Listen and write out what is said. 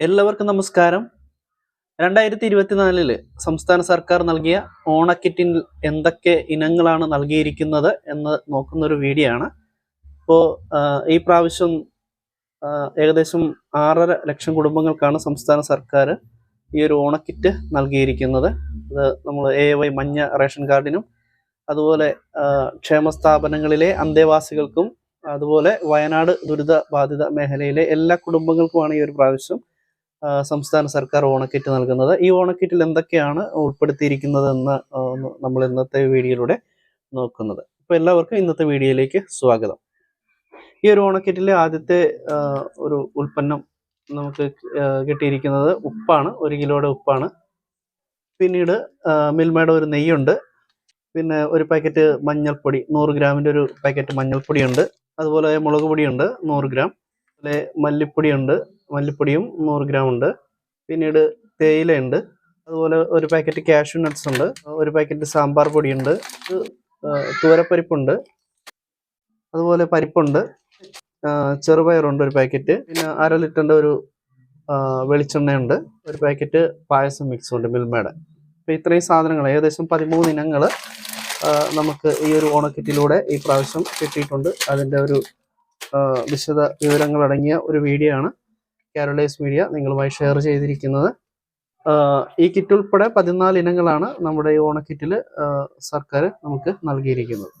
എല്ലാവർക്കും നമസ്കാരം. രണ്ടായിരത്തി ഇരുപത്തിനാലിൽ സംസ്ഥാന സർക്കാർ നൽകിയ ഓണക്കിറ്റിൽ എന്തൊക്കെ ഇനങ്ങളാണ് നൽകിയിരിക്കുന്നത് എന്ന് നോക്കുന്ന ഒരു വീഡിയോ ആണ് ഇപ്പോൾ ഈ പ്രാവശ്യം ഏകദേശം ആറര ലക്ഷം കുടുംബങ്ങൾക്കാണ് സംസ്ഥാന സർക്കാർ ഈ ഒരു ഓണക്കിറ്റ് നൽകിയിരിക്കുന്നത്. അത് നമ്മൾ എ വൈ മഞ്ഞ റേഷൻ കാർഡിനും അതുപോലെ ക്ഷേമ സ്ഥാപനങ്ങളിലെ അന്തേവാസികൾക്കും അതുപോലെ വയനാട് ദുരിത ബാധിത മേഖലയിലെ എല്ലാ കുടുംബങ്ങൾക്കുമാണ് ഈ ഒരു പ്രാവശ്യം സംസ്ഥാന സർക്കാർ ഓണക്കിറ്റ് നൽകുന്നത്. ഈ ഓണക്കിറ്റിൽ എന്തൊക്കെയാണ് ഉൾപ്പെടുത്തിയിരിക്കുന്നതെന്ന് നമ്മൾ ഇന്നത്തെ വീഡിയോയിലൂടെ നോക്കുന്നത്. അപ്പോൾ എല്ലാവർക്കും ഇന്നത്തെ വീഡിയോയിലേക്ക് സ്വാഗതം. ഈ ഒരു ഓണക്കിറ്റിലെ ആദ്യത്തെ ഒരു ഉൽപ്പന്നം നമുക്ക് കിട്ടിയിരിക്കുന്നത് ഉപ്പാണ്. ഒരു കിലോയുടെ ഉപ്പാണ്. പിന്നീട് മിൽമയുടെ ഒരു നെയ്യുണ്ട്. പിന്നെ ഒരു പാക്കറ്റ് മഞ്ഞൾപ്പൊടി നൂറ് ഗ്രാമിന്റെ ഒരു പാക്കറ്റ് മഞ്ഞൾപ്പൊടിയുണ്ട്. അതുപോലെ മുളക് പൊടിയുണ്ട് നൂറ് ഗ്രാം. അതുപോലെ മല്ലിപ്പൊടിയുണ്ട്. മല്ലിപ്പൊടിയും നൂറ് ഗ്രാം ഉണ്ട് പിന്നീട് തേയിലയുണ്ട്. അതുപോലെ ഒരു പാക്കറ്റ് കാഷ്യൂ നട്ട്സ് ഉണ്ട്. ഒരു പാക്കറ്റ് സാമ്പാർ പൊടിയുണ്ട്. തുവരപ്പരിപ്പുണ്ട്. അതുപോലെ പരിപ്പുണ്ട്. ചെറുപയറുണ്ട് ഒരു പാക്കറ്റ്. പിന്നെ അര ലിറ്ററിന്റെ ഒരു വെളിച്ചെണ്ണയുണ്ട്. ഒരു പാക്കറ്റ് പായസം മിക്സ് ഉണ്ട് മിൽമയുടെ. അപ്പോൾ ഇത്രയും സാധനങ്ങൾ ഏകദേശം പതിമൂന്ന് ഇനങ്ങൾ നമുക്ക് ഈ ഒരു ഓണക്കിറ്റിലൂടെ ഈ പ്രാവശ്യം കിട്ടിയിട്ടുണ്ട്. അതിന്റെ ഒരു വിശദ വിവരങ്ങൾ അടങ്ങിയ ഒരു വീഡിയോ ആണ് കേരളൈസ് മീഡിയ നിങ്ങളുമായി ഷെയർ ചെയ്തിരിക്കുന്നത്. ഈ കിറ്റ് ഉൾപ്പെടെ പതിനാല് ഇനങ്ങളാണ് നമ്മുടെ ഈ ഓണക്കിറ്റിൽ സർക്കാർ നമുക്ക് നൽകിയിരിക്കുന്നത്.